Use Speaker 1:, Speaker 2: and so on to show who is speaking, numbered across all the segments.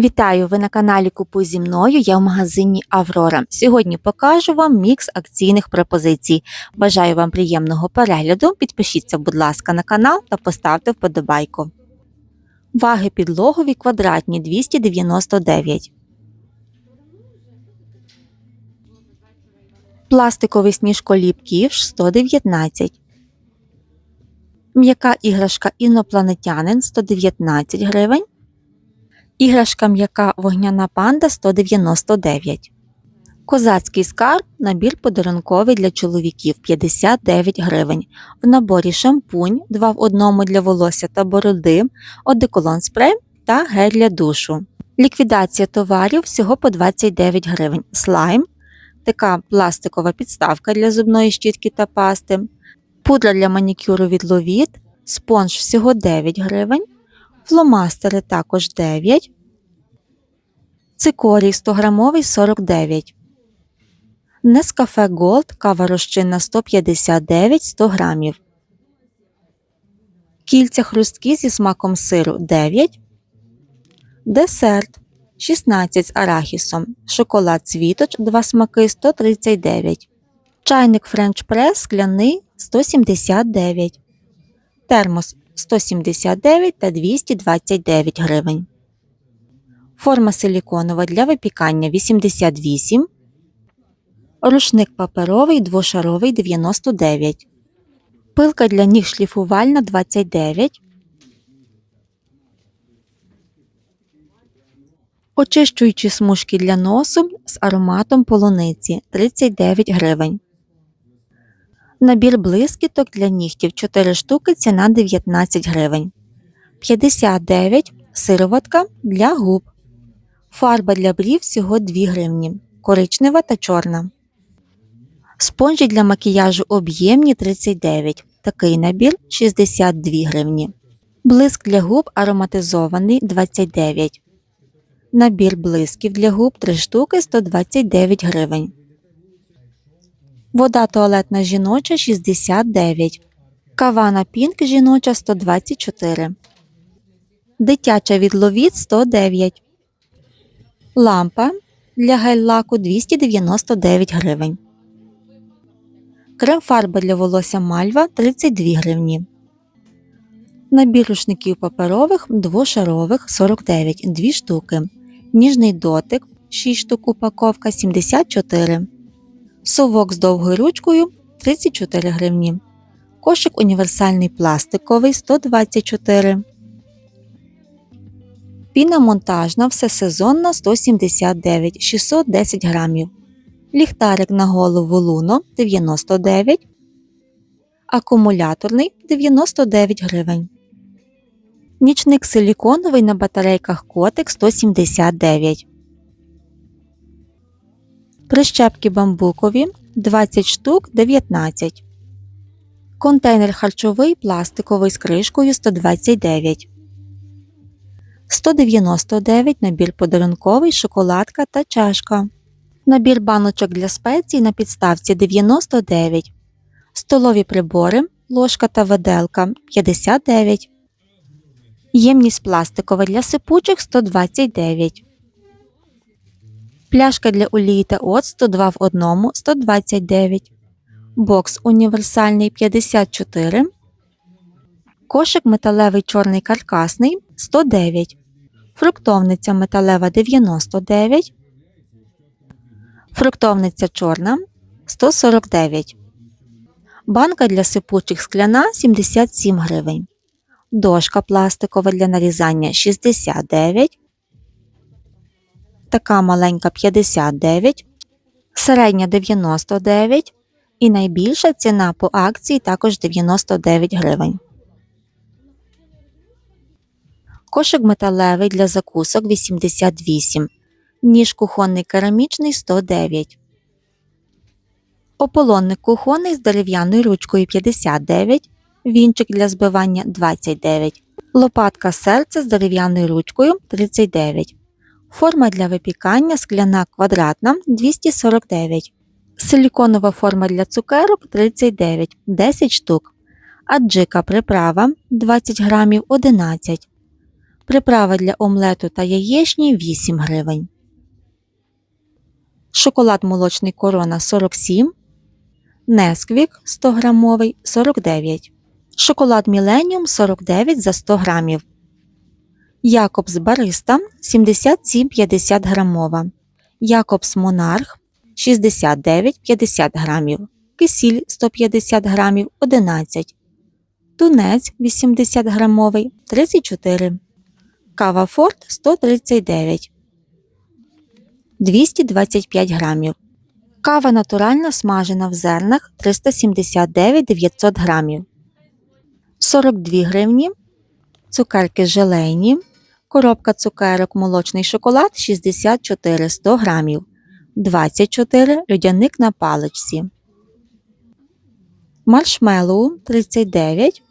Speaker 1: Вітаю! Ви на каналі Купуй зі мною. Я в магазині Аврора. Сьогодні покажу вам мікс акційних пропозицій. Бажаю вам приємного перегляду. Підпишіться, будь ласка, на канал та поставте вподобайку. Ваги підлогові квадратні 299. Пластиковий сніжколіп ківш 119. М'яка іграшка інопланетянин 119 гривень. Іграшка м'яка вогняна панда 199. Козацький скарб набір подарунковий для чоловіків 59 гривень. В наборі шампунь 2 в 1 для волосся та бороди, одеколон спрей та гель для душу. Ліквідація товарів всього по 29 гривень. Слайм, така пластикова підставка для зубної щітки та пасти, пудра для манікюру від Ловіт, спонж всього 9 гривень. Фломастери також 9. Цикорій 100 грамовий 49. Нескафе Голд кава розчинна 159 100 грамів. Кільця хрусткі зі смаком сиру 9. Десерт 16 з арахісом. Шоколад світоч 2 смаки 139. Чайник френч прес скляний 179. Термос 179 та 229 гривень. Форма силіконова для випікання 88. Рушник паперовий двошаровий 99. Пилка для ніг шліфувальна 29. Очищуючі смужки для носу з ароматом полуниці 39 гривень. Набір блискіток для нігтів 4 штуки ціна 19 гривень. 59 сироватка для губ. Фарба для брів всього 2 гривні. Коричнева та чорна. Спонжі для макіяжу об'ємні 39. Такий набір 62 гривні. Блиск для губ ароматизований 29. Набір блисків для губ 3 штуки 129 гривень. Вода туалетна жіноча 69. Кавана пінк жіноча 124. Дитяча від ловіт 109. Лампа для гель-лаку 299 гривень. Крем-фарба для волосся мальва 32 гривні. Набір рушників паперових двошарових 49 2 штуки. Ніжний дотик 6 штук упаковка 74. Совок з довгою ручкою 34 гривні. Кошик універсальний пластиковий 124. Піна монтажна всесезонна 179 610 грамів. Ліхтарик на голову Луно 99. Акумуляторний 99 гривень. Нічник силіконовий на батарейках котик 179. Прищепки бамбукові 20 штук 19. Контейнер харчовий пластиковий з кришкою 129. 199 набір подарунковий шоколадка та чашка. Набір баночок для спецій на підставці 99. Столові прибори, ложка та виделка 59. Ємність пластикова для сипучих 129. Пляшка для олії та оцту 2 в 1 129. Бокс універсальний 54. Кошик металевий чорний каркасний 109. Фруктовниця металева 99. Фруктовниця чорна 149. Банка для сипучих скляна 77 гривень. Дошка пластикова для нарізання 69. Така маленька 59. Середня 99. І найбільша ціна по акції також 99 гривень. Кошик металевий для закусок 88. Ніж кухонний керамічний 109. Ополонник кухонний з дерев'яною ручкою 59. Вінчик для збивання 29. Лопатка серця з дерев'яною ручкою 39. Форма для випікання скляна квадратна 249. Силіконова форма для цукерок 39 10 штук. Аджика приправа 20 грамів 11. Приправа для омлету та яєчні 8 гривень. Шоколад молочний корона 47. Несквік 100 грамовий 49. Шоколад Міленіум 49 за 100 грамів. Якобс Бариста 77,50 грамова. Якобс Монарх 69,50 грамів. Кисіль 150 грамів 11. Тунець 80 грамовий 34. Кава Форт 139. 225 грамів. Кава натуральна смажена в зернах 379 900 грамів. 42 гривні. Цукерки желейні. Коробка цукерок молочний шоколад 64 100 грамів. 24 людяник на паличці. Маршмеллоу 39.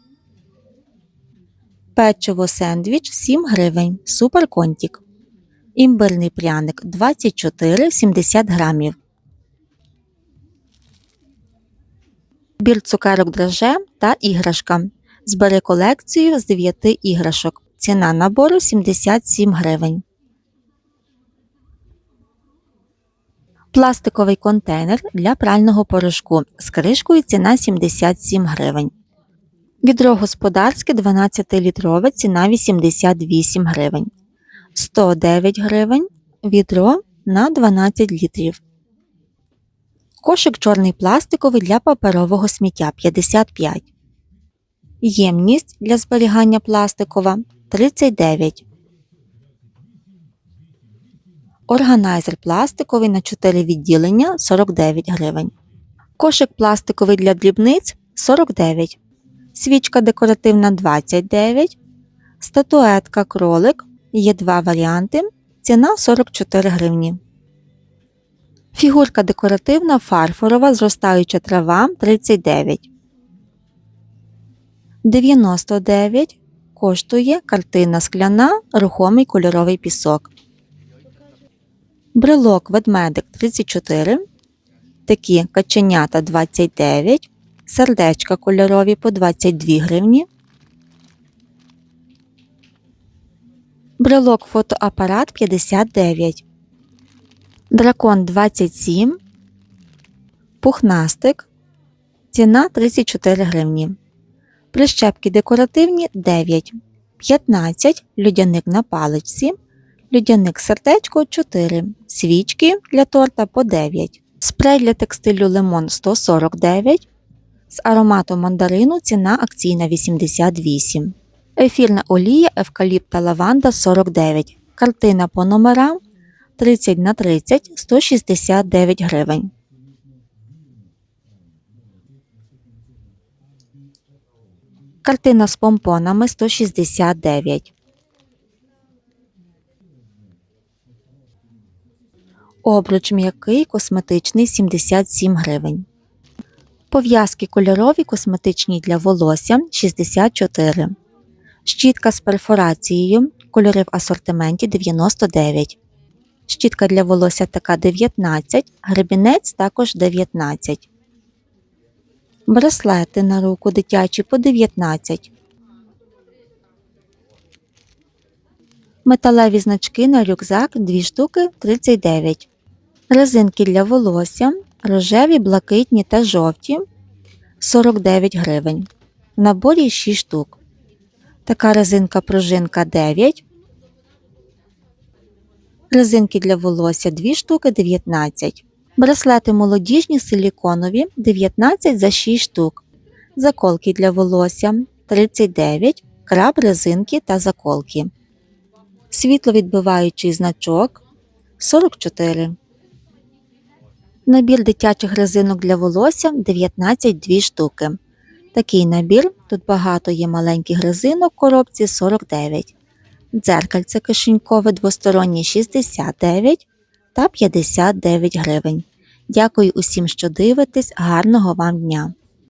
Speaker 1: Печиво сендвіч 7 гривень. Суперконтік. Імбирний пряник 24 70 грамів. Бір цукерок драже та іграшка. Збери колекцію з 9 іграшок. Ціна набору 77 гривень. Пластиковий контейнер для прального порошку з кришкою ціна 77 гривень. Відро господарське 12-літрове ціна 88 гривень. 109 гривень. Відро на 12 літрів. Кошик чорний пластиковий для паперового сміття 55. Ємність для зберігання пластикова 39. Органайзер пластиковий на 4 відділення 49 гривень. Кошик пластиковий для дрібниць 49. Свічка декоративна 29. Статуетка кролик. Є два варіанти. Ціна 44 гривні. Фігурка декоративна фарфорова зростаюча трава 39. 99 коштує картина скляна рухомий кольоровий пісок. Брелок ведмедик 34. Такі каченята 29. Сердечка кольорові по 22 гривні. Брелок фотоапарат 59. Дракон 27. Пухнастик. Ціна 34 гривні. Прищепки декоративні 9. 15. Людяник на паличці. Людяник сердечко 4. Свічки для торта по 9. Спрей для текстилю лимон 149. З ароматом мандарину ціна акційна 88. Ефірна олія евкаліпта лаванда 49. Картина по номерам 30 на 30 169 гривень. Картина з помпонами 169. Обруч м'який косметичний 77 гривень. Пов'язки кольорові косметичні для волосся 64. Щітка з перфорацією. Кольори в асортименті 99. Щітка для волосся така 19, гребінець також 19. Браслети на руку дитячі по 19. Металеві значки на рюкзак 2 штуки 39. Резинки для волосся рожеві, блакитні та жовті 49 гривень. В наборі 6 штук. Така резинка пружинка 9. Резинки для волосся 2 штуки 19. Браслети молодіжні силіконові 19 за 6 штук. Заколки для волосся 39. Краб резинки та заколки. Світловідбиваючий значок 44. Набір дитячих резинок для волосся 19 2 штуки. Такий набір. Тут багато є маленьких резинок в коробці 49. Дзеркальце кишенькове двостороннє 69 та 59 гривень. Дякую усім, що дивитесь. Гарного вам дня!